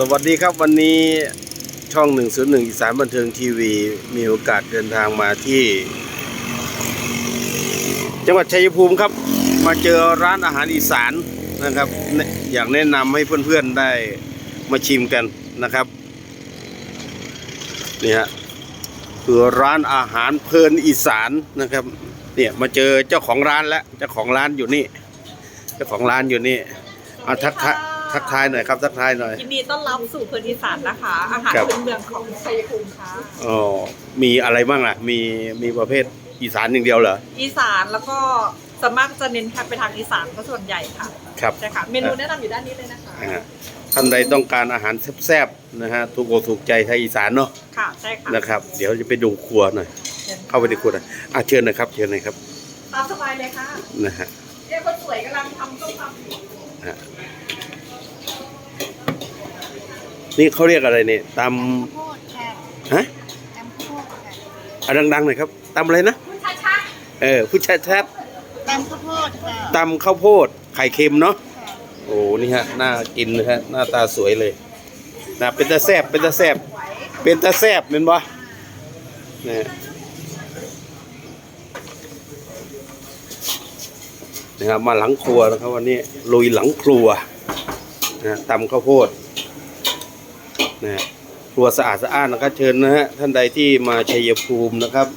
สวัสดีครับวันนี้ช่อง 101อีสานบันเทิงทีวี มีโอกาสเดินทางมาที่ จังหวัดชัยภูมิครับ มาเจอร้านอาหารอีสานนะครับ อยากแนะนำให้เพื่อนๆได้มาชิมกันนะครับนี่ฮะคือร้านอาหารเพลินอีสานนะครับเนี่ยมาเจอเจ้าของร้านแล้วเจ้าของร้านอยู่นี่ เจ้าของร้านอยู่นี่เอาทักทาย ทักทายหน่อยครับทักทายหน่อย ยินดีต้อนรับสู่พื้นที่สานนะคะ อาหารครับ พื้นเมืองของชัยภูมิค่ะ อ๋อมีอะไรบ้างล่ะ มีมีประเภทอีสานอย่างเดียวเหรออีสานแล้วก็ส่วนมากจะเน้นไปทางอีสานก็ส่วนใหญ่ค่ะครับใช่ค่ะ เมนูแนะนำอยู่ด้านนี้เลยนะคะ อ่าท่านใดต้องการอาหารแซ่บๆนะฮะถูกอกถูกใจไทยอีสานเนาะค่ะใช่ค่ะนะครับ เดี๋ยวจะไปดูครัวหน่อยเข้าไปในครัวหน่อยอะเชิญหนะครับเชิญหน่อยครับตามสบายเลยค่ะนะฮะเรียกคนสวยกำลังทำต้มตำอยู่ฮะ นี่เขาเรียกอะไรเนี่ยตข้าวโพดค่ะำฮะตำข้าวโพดค่ะอะดังๆหน่อยครับตำอะไรนะคุณชาชาเออผู้ชายชัดตำข้าวโพดค่ะตำข้าวโพดไข่เค็มเนาะค่ะโอ้นี่ฮะน่ากินนะฮะหน้าตาสวยเลยนะเป็นตาแซบเป็นตาแซบเป็นตาแซบเป็นบ่นะนะครับมาหลังครัวนะครับวันนี้ลุยหลังครัวนะตำข้าวโพด นะฮะครัวสะอาดสะอ้านนะครับ เชิญนะฮะท่านใดที่มาชัยภูมินะครับ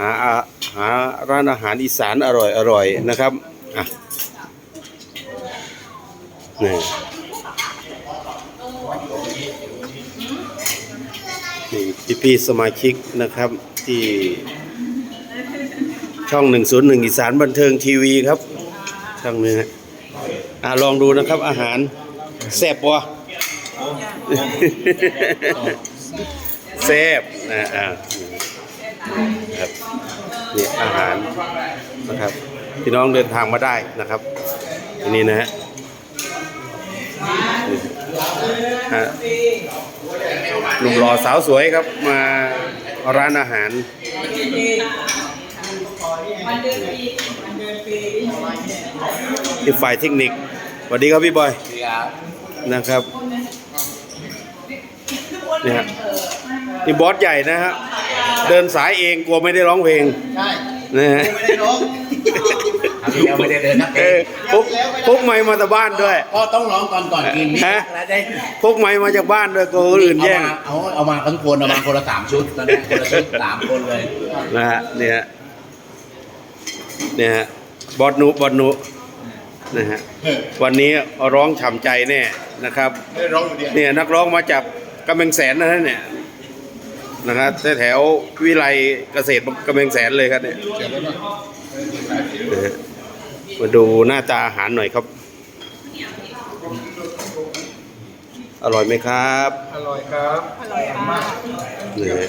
หาอาหาร้านอาหารอีสานอร่อยอร่อยนะครับอะนี่นี่พี่พี่สมาชิกนะครับที่ช่อง 101 อีสานบันเทิงทีวีครับช่องนี้ฮะอะลองดูนะครับอาหารแซ่บวะ แซ่บนะอ่าครับนี่อาหารนะครับพี่น้องเดินทางมาได้นะครับอันนี้นะฮะฮะหนุ่มหล่อสาวสวยครับมาร้านอาหารที่ฝ่ายเทคนิคสวัสดีครับพี่บอยนะครับ นี่ฮะนี่บอสใหญ่นะฮะเดินสายเองกลัวไม่ได้ร้องเพลงใช่นะฮะไม่ได้ร้องอันนี้เราไม่ได้เดินนักเอเตะอพกพกไม้มาจากบ้านด้วยก็ต้องร้องก่อนก่อนกินนี่ฮะแล้วได้พกไม้มาจากบ้านด้วยกลัวคนอื่นเอาแย่งมาเอาเอามาทั้งคนเอามาคนละสามชุดตอนนี้คนละชุดสามคนเลยนะฮะเนี่ยฮะเนี่ยฮะบอดนุบอดนุนะฮะวันนี้ร้องฉ่ำใจแน่นะครับไม่ได้ร้องอยู่เดียวเนี่ยนักร้องมาจาก กำแพงแสนนะฮะเนี่ยนะครับแถวๆวิไลเกษตรกำแพงแสนเลยครับเนี่ยนะฮะมาดูหน้าตาอาหารหน่อยครับ อร่อยไหมครับ อร่อยครับ อร่อยมากนี่ฮะ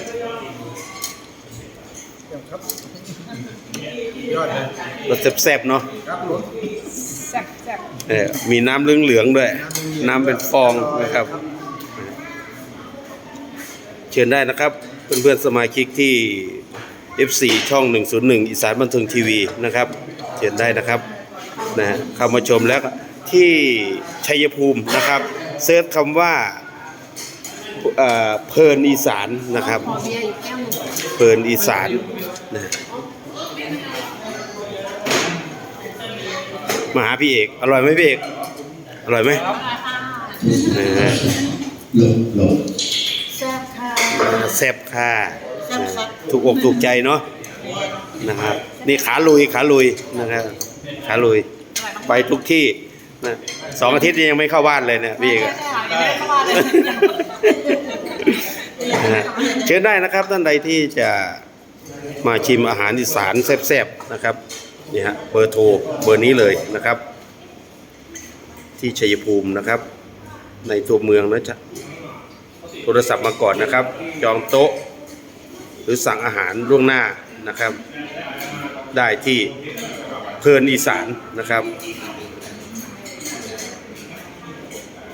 ยอดเลยรสแซ่บๆเนาะครับผมแซ่บแซ่บเออมีน้ำเหลืองๆด้วย น้ำเป็นฟองนะครับ เชิญได้นะครับ เพื่อนๆสมาชิกที่ F4 ช่อง 101 อีสานบันเทิงทีวีนะครับ เชิญได้นะครับนะฮะเข้ามาชมแล้วก็ที่ชัยภูมินะครับเซิร์ชคำว่าเอ่อเพลินอีสานนะครับขอเบียร์อีกแก้วหนึ่งเพลินอีสานนะมาหาพี่เอก อร่อยไหมพี่เอก อร่อยไหมนะฮะแซ่บค่ะ แซ่บค่ะแซ่บครับถูกอกถูกใจเนาะนะครับนี่ขาลุยขาลุยนะครับขาลุยไปทุกที่นะสองอาทิตย์ยังไม่เข้าบ้านเลยเนี่ยพี่เอกอะไม่ได้เข้ามาเลยนะฮะเชิญได้นะครับท่านใดที่จะมาชิมอาหารอีสานแซ่บๆนะครับนี่ฮะเบอร์โทรเบอร์นี้เลยนะครับ ที่ชัยภูมินะครับ ในตัวเมืองนะจ๊ะ โทรศัพท์มาก่อนนะครับ จองโต๊ะ หรือสั่งอาหารล่วงหน้านะครับ ได้ที่เพลินอีสานนะครับ